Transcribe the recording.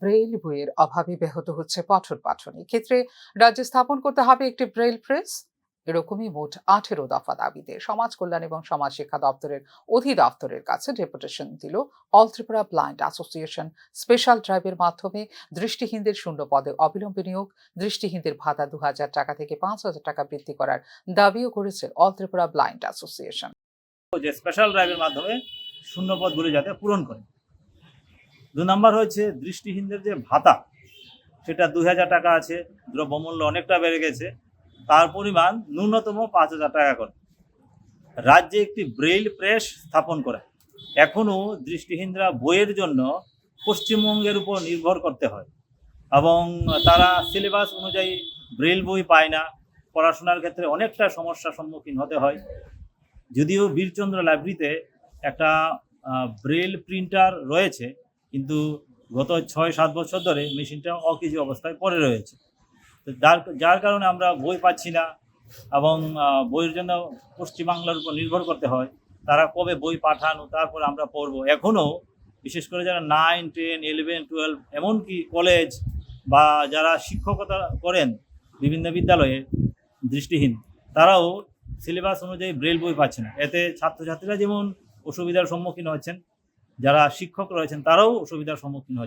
Braille বইয়ের অভাবে ব্যাহত হচ্ছে পঠন পাঠন ক্ষেত্রে রাজ্যে স্থাপন করতে হবে একটি ব্রেইল প্রেস। এরকমই মোট আঠেরো দফা দাবিতে সমাজ কল্যাণ এবং সমাজ শিক্ষা দপ্তরের অধিদপ্তরের কাছে ডেপুটেশন দিল all Tripura blind association. Special ড্রাইভের মাধ্যমে দৃষ্টিহীনদের শূন্য পদে অবিলম্বে নিয়োগ, দৃষ্টিহীনদের ভাতা দু হাজার টাকা থেকে পাঁচ হাজার টাকা বৃদ্ধি করার দাবিও করেছে অল ত্রিপুরা ব্লাইন্ড অ্যাসোসিয়েশন। যে স্পেশাল ড্রাইভের মাধ্যমে শূন্য পদগুলি যাতে পূরণ করে। দু নম্বর হয়েছে দৃষ্টিহীনদের যে ভাতা, সেটা দুই হাজার টাকা আছে, দ্রব্যমূল্য অনেকটা বেড়ে গেছে, তার পরিমাণ ন্যূনতম পাঁচ হাজার টাকা করে। রাজ্যে একটি ব্রেইল প্রেস স্থাপন করে। এখনও দৃষ্টিহীনরা বইয়ের জন্য পশ্চিমবঙ্গের উপর নির্ভর করতে হয় এবং তারা সিলেবাস অনুযায়ী ব্রেইল বই পায় না। পড়াশোনার ক্ষেত্রে অনেকটা সমস্যার সম্মুখীন হতে হয়। যদিও বীরচন্দ্র লাইব্রেরিতে একটা ব্রেল প্রিন্টার রয়েছে কিন্তু গত ছয়, সাত বছর ধরে মেশিনটা অকেজি অবস্থায় পড়ে রয়েছে। তো যার যার কারণে আমরা বই পাচ্ছি না এবং বইয়ের জন্য পশ্চিমবাংলার উপর নির্ভর করতে হয়, তারা কবে বই পাঠানো, তারপর আমরা পড়ব। এখনও বিশেষ করে যারা নাইন, টেন, ইলেভেন, টুয়েলভ এমনকি কলেজ বা যারা শিক্ষকতা করেন বিভিন্ন বিদ্যালয়ে দৃষ্টিহীন, তারাও সিলেবাস অনুযায়ী ব্রেল বই পাচ্ছে না। এতে ছাত্রছাত্রীরা যেমন অসুবিধার সম্মুখীন হচ্ছেন যারা শিক্ষক রয়েছেন তারাও অসুবিধার সম্মুখীন হচ্ছেন